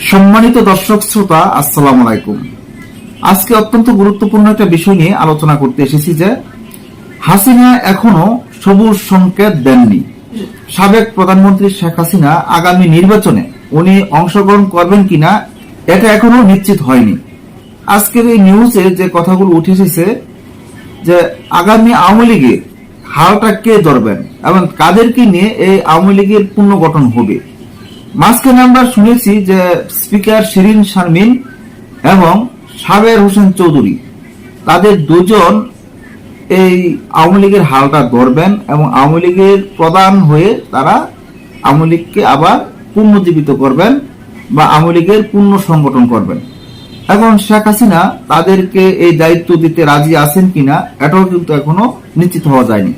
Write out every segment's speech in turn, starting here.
সম্মানিত দর্শক শ্রোতা, আসসালাম আলাইকুম। আজকে অত্যন্ত গুরুত্বপূর্ণ একটা বিষয় নিয়ে আলোচনা করতে এসেছি যে, হাসিনা এখনও সবুজ সংকেত দেননি। সাবেক প্রধানমন্ত্রী শেখ হাসিনা আগামী নির্বাচনে উনি অংশগ্রহণ করবেন কিনা, এটা এখনও নিশ্চিত হয়নি। আজকের এই নিউজে যে কথাগুলো উঠে এসেছে, যে আগামী আওয়ামী লীগের হালটা কে ধরবেন এবং কাদেরকে নিয়ে এই আওয়ামী লীগের পুনর্গঠন হবে মাঝখানে আমরা শুনেছি যে স্পিকার শিরিন শারমিন এবং সাবের হোসেন চৌধুরী, তাদের দুজন এই আওয়ামী লীগের হালটা ধরবেন এবং আওয়ামী লীগের প্রধান হয়ে তারা আওয়ামী লীগকে আবার পুনর্জীবিত করবেন বা আওয়ামী লীগের পূর্ণ সংগঠন করবেন। এখন শেখ হাসিনা তাদেরকে এই দায়িত্ব দিতে রাজি আছেন কিনা, এটাও কিন্তু এখনও নিশ্চিত হওয়া যায়নি।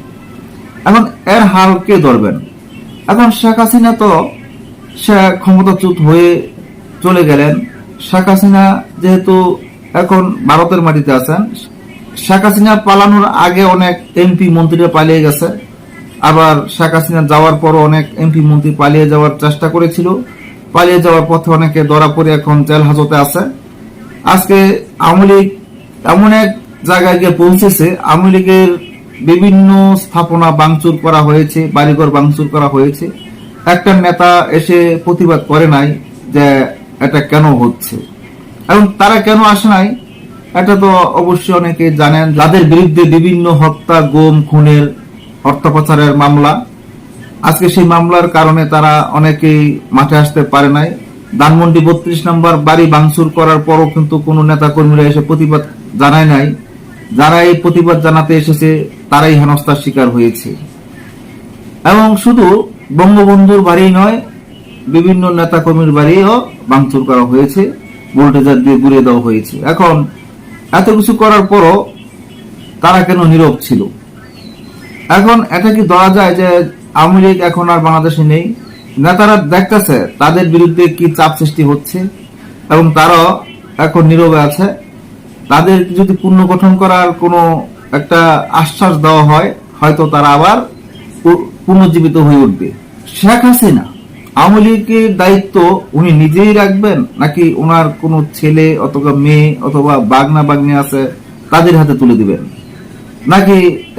এখন এর হাল কে ধরবেন? এখন শেখ হাসিনা তো ক্ষমতাচ্যুত হয়ে চলে গেলেন। শেখ হাসিনা যেহেতু এখন ভারতের মাটিতে আছেন, শেখ হাসিনা পালানোর আগে অনেক এমপি মন্ত্রীরা পালিয়ে গেছে। আবার শেখ হাসিনা যাওয়ার পরও অনেক এমপি মন্ত্রী পালিয়ে যাওয়ার চেষ্টা করেছিল। পালিয়ে যাওয়ার পথে অনেকে ধরা পড়ে এখন জেল হাজতে আছে। আজকে আওয়ামী লীগ এমন এক জায়গায় গিয়ে পৌঁছেছে, আওয়ামী লীগের বিভিন্ন স্থাপনা ভাঙচুর করা হয়েছে, বাড়িঘর ভাঙচুর করা হয়েছে। একটা নেতা এসে প্রতিবাদ করে নাই যে এটা কেন হচ্ছে? এবং তারা কেন আসে নাই? এটা তো অবশ্যই অনেকে জানেন। যাদের বিরুদ্ধে বিভিন্ন হত্যা, গোম, খুনের অর্থপাচারের মামলা। আজকে সেই মামলার কারণে তারা অনেকেই মাঠে আসতে পারে নাই। ধানমন্ডি বত্রিশ নম্বর বাড়ি ভাঙচুর করার পরও কিন্তু কোনো নেতা কর্মীরা এসে প্রতিবাদ জানায় নাই। যারা এই প্রতিবাদ জানাতে এসেছে, তারাই হেনস্থার শিকার হয়েছে। এবং শুধু বঙ্গবন্ধুর বাড়ি নয়, বিভিন্ন নেতা কর্মীর বাড়িও ভাঙচুর করা হয়েছে ভোল্টেজার দিয়ে ঘুরিয়ে দেওয়া হয়েছে। এখন এত কিছু করার পরও তারা কেন নীরব ছিল? এখন এটা কি ধরা যায় যে আওয়ামী লীগ এখন আর বাংলাদেশে নেই? নেতারা দেখতেছে তাদের বিরুদ্ধে কি চাপ সৃষ্টি হচ্ছে এবং তারাও এখন নীরবে আছে। তাদের যদি পুনর্গঠন করার কোনো একটা আশ্বাস দেওয়া হয়, হয়তো তারা আবার পুনর্জীবিত হয়ে উঠবে। শেখ হাসিনা, আওয়ামী লীগের দায়িত্ব উনি নিজেই রাখবেন নাকি ওনার কোনো ছেলে অথবা মেয়ে অথবা বাগনা বাগনি আছে তাদের হাতে তুলে দিবেন? নাকি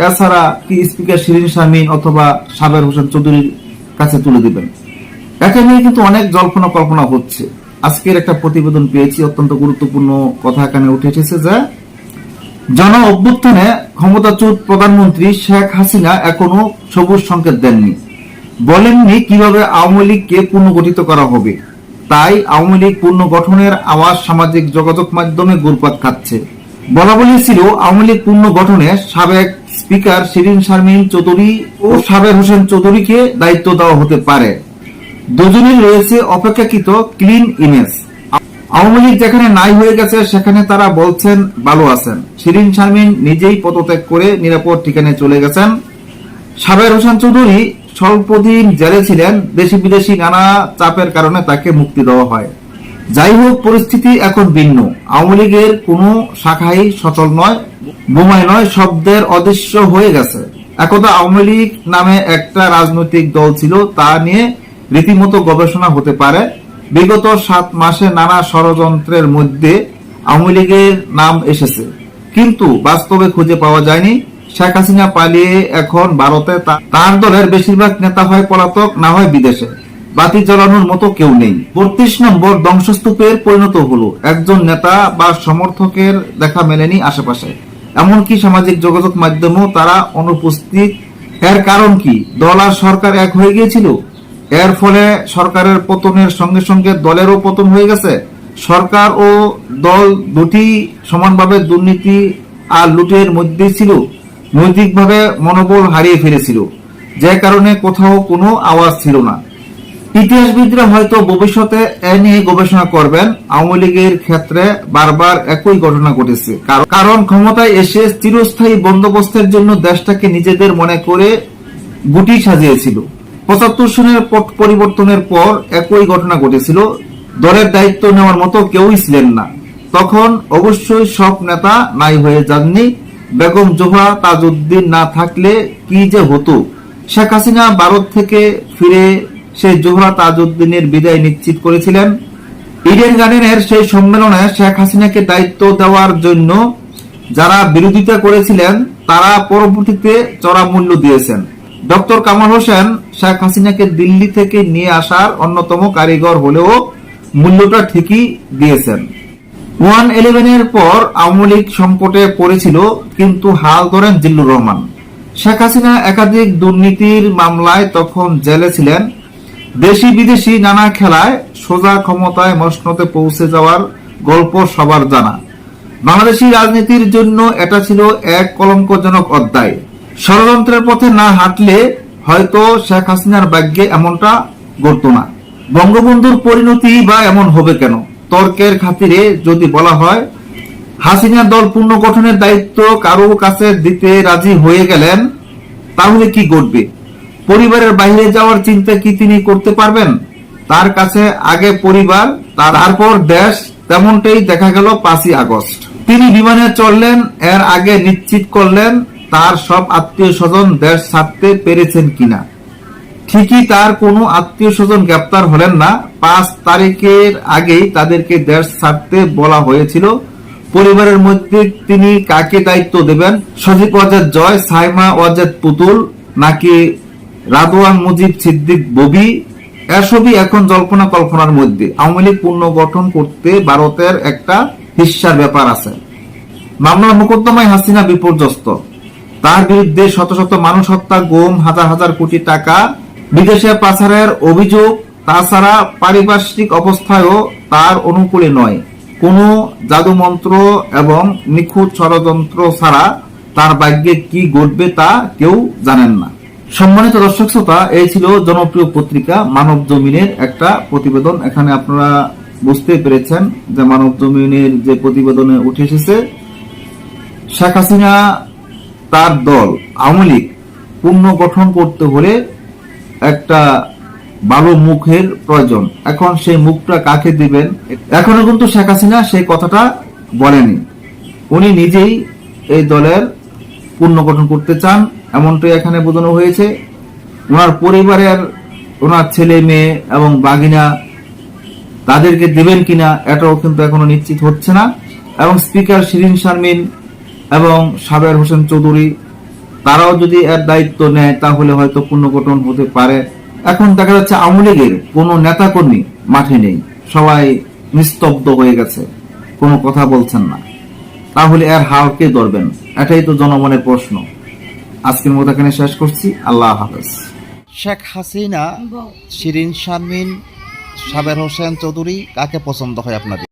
এছাড়া কি স্পিকার শিরিন শারমিন অথবা সাবের হোসেন চৌধুরীর কাছে তুলে দিবেন? এটা নিয়ে কিন্তু অনেক জল্পনা কল্পনা হচ্ছে। আজকের একটা প্রতিবেদন পেয়েছি, অত্যন্ত গুরুত্বপূর্ণ কথা এখানে উঠে এসেছে যে জন অভ্যুত্থানে ক্ষমতাচ্যুত প্রধানমন্ত্রী শেখ হাসিনা এখনও সবুজ সংকেত দেননি। বলেননি কীভাবে আওয়ামী লীগকে পুনর্গঠিত করা হবে। তাই আওয়ামী লীগ পুনর্গঠনের আওয়াজ সামাজিক যোগাযোগ মাধ্যমে গুরপাত খাচ্ছে। বলা ছিল, আওয়ামী লীগ পুনর্গঠনে সাবেক স্পিকার শিরিন শারমিন চৌধুরী ও সাবের হোসেন চৌধুরীকে দায়িত্ব দেওয়া হতে পারে। দুজনই রয়েছে অপেক্ষাকৃত ক্লিন ইমেজ। আওয়ামী লীগ যেখানে নাই হয়ে গেছে, সেখানে তারা বলছেন, ভালো আছেন। শিরিন শারমিন নিজেই পদত্যাগ করে নিরাপদ ঠিকানায় চলে গেছেন। সাবের হোসেন চৌধুরী স্বল্পদিন জেলে ছিলেন দেশি বিদেশি নানা চাপের কারণে তাকে মুক্তি দেওয়া হয়। যাই হোক, পরিস্থিতি এখন ভিন্ন। আওয়ামী লীগের কোনো শাখাই সচল নয় বোমায় নয়, শব্দের অদৃশ্য হয়ে গেছে। একদা আওয়ামী লীগ নামে একটা রাজনৈতিক দল ছিল, তা নিয়ে রীতিমতো গবেষণা হতে পারে। বিগত সাত মাসে নানা ষড়যন্ত্রের মধ্যে আওয়ামী লীগের নাম এসেছে। কিন্তু বাস্তবে খুঁজে পাওয়া যায়নি। শেখ হাসিনা পালিয়ে এখন ভারতে তার দলের বেশিরভাগ নেতা হয় পলাতক, না হয় বিদেশে। বাতি জ্বালানোর মতো কেউ নেই। বত্রিশ নম্বর ধ্বংসস্তূপের পরিণত হলো। একজন নেতা বা সমর্থকের দেখা মেলেনি আশেপাশে। এমনকি সামাজিক যোগাযোগ মাধ্যমেও তারা অনুপস্থিত। এর কারণ কি? দল আর সরকার এক হয়ে গিয়েছিল? এর ফলে সরকারের পতনের সঙ্গে সঙ্গে দলেরও পতন হয়ে গেছে। সরকার ও দল দুটি সমানভাবে দুর্নীতি আর লুটের মধ্যে ছিল, নৈতিকভাবে মনোবল হারিয়ে ফেলেছিল। যে কারণে কোথাও কোনো আওয়াজ ছিল না। ইতিহাসবিদরা হয়তো ভবিষ্যতে এ নিয়ে গবেষণা করবেন। আওয়ামী লীগের ক্ষেত্রে বারবার একই ঘটনা ঘটেছে। কার- কারণ ক্ষমতায় এসে চিরস্থায়ী বন্দোবস্তের জন্য দেশটাকে নিজেদের মনে করে গুটি সাজিয়েছিল। পঁচাত্তর সনের পরিবর্তনের পর একই ঘটনা ঘটেছিল। দলের দায়িত্ব নেওয়ার মতো কেউই ছিলেন না। তখন অবশ্যই সব নেতা নাই হয়ে যাননি। বেগম জোহরা, তাজউদ্দিন না থাকলে কি যে হতো? শেখ হাসিনা ভারত থেকে ফিরে সেই জোহরা, তাজউদ্দিনের বিদায় নিশ্চিত করেছিলেন। ইডেন গার্ডেনের সেই সম্মেলনে শেখ হাসিনাকে দায়িত্ব দেওয়ার জন্য যারা বিরোধিতা করেছিলেন, তারা পরবর্তীতে চড়া মূল্য দিয়েছেন। ডক্টর কামাল হোসেন শেখ হাসিনাকে দিল্লি থেকে নিয়ে আসার অন্যতম কারিগর হলেও মূল্যটা ঠিকই দিয়েছেন। ওয়ান ইলেভেনের পর আওয়ামী লীগ সংকটে পড়েছিল, কিন্তু হাল ধরেন জিল্লুর রহমান। শেখ হাসিনা একাধিক দুর্নীতির মামলায় তখন জেলে ছিলেন। দেশি বিদেশি নানা খেলায় সোজা ক্ষমতায় মসনতে পৌঁছে যাওয়ার গল্প সবার জানা। বাংলাদেশি রাজনীতির জন্য এটা ছিল এক কলঙ্কজনক অধ্যায়। ষড়যন্ত্রের পথে না হাঁটলে হয়তো শেখ হাসিনার ভাগ্যে এমনটা ঘটত না। বঙ্গবন্ধুর পরিণতি বা এমন হবে কেন? তর্কের খাতিরে যদি বলা হয় হাসিনা দল পুনর্গঠনের দায়িত্ব কারও কাছে দিতে রাজি হয়ে গেলেন, তাহলে কি ঘটবে? পরিবারের বাইরে যাওয়ার চিন্তা কি তিনি করতে পারবেন? তার কাছে আগে পরিবার তারপর দেশ, তেমনটাই দেখা গেল পাঁচই আগস্ট। তিনি বিমানে চললেন এর আগে নিশ্চিত করলেন তার সব আত্মীয় স্বজন দেশ ছাড়তে পেরেছেন কিনা? ঠিকই তার কোনো আত্মীয় স্বজন গ্রেপ্তার হলেন না। পাঁচ তারিখের আগেই তাদেরকে দেশ ছাড়তে বলা হয়েছিল। পরিবারের মধ্যে তিনি কাকে দায়িত্ব দেবেন? সজীব ওয়াজেদ জয়, সাইমা ওয়াজেদ পুতুল, নাকি রাদওয়ান মুজিব সিদ্দিক ববি? এসবই এখন জল্পনা কল্পনার মধ্যে। আওয়ামী লীগ পুনর্গঠন করতে ভারতের একটা হিস্সার ব্যাপার আছে। মামলার মোকদ্দমায় হাসিনা বিপর্যস্ত। তার বিরুদ্ধে শত শত মানুষ হত্যা, গুম, হাজার হাজার কোটি টাকা, বিদেশে পাচারের অভিযোগ, তাছাড়া পারিপার্শ্বিক অবস্থায়ও তার অনুকূলে নয়। কোনো জাদুমন্ত্র এবং নিখুঁত ষড়যন্ত্র ছাড়া তার ভাগ্যে কি ঘটবে তা কেউ জানেন না। সম্মানিত দর্শক শ্রোতা, এই ছিল জনপ্রিয় পত্রিকা মানব জমিনের একটা প্রতিবেদন। এখানে আপনারা বুঝতে পেরেছেন যে মানব জমিনের যে প্রতিবেদনে উঠে এসেছে, শেখ হাসিনা তার দল, আওয়ামী লীগ পুনর্গঠন করতে হলে একটা ভালো মুখের প্রয়োজন। এখন সেই মুখটা কাকে দিবেন? এখনও কিন্তু শেখ হাসিনা সেই কথাটা বলেনি। উনি নিজেই এই দলের পুনর্গঠন করতে চান এমনটাই এখানে বোঝানো হয়েছে। ওনার পরিবারের ওনার ছেলে মেয়ে এবং বাগিনা তাদেরকে দেবেন কিনা, এটাও কিন্তু এখনও নিশ্চিত হচ্ছে না। এবং স্পিকার শিরিন শারমিন এবং সাবের হোসেন চৌধুরী, তারাও যদি এর দায়িত্ব নেয়, তাহলে হয়তো পুনর্গঠন হতে পারে। এখন দেখা যাচ্ছে আওয়ামী লীগের কোনো নেতাকর্মী মাঠে নেই। সবাই নিস্তব্ধ হয়ে গেছে। কোনো কথা বলছেন না। তাহলে এর হাল কে ধরবেন? এটাই তো জনমনের প্রশ্ন। আজকের মতো এখানে শেষ করছি। আল্লাহ হাফেজ। শেখ হাসিনা, শিরিন শারমিন, সাবের হোসেন চৌধুরী, কাকে পছন্দ হয় আপনাদের?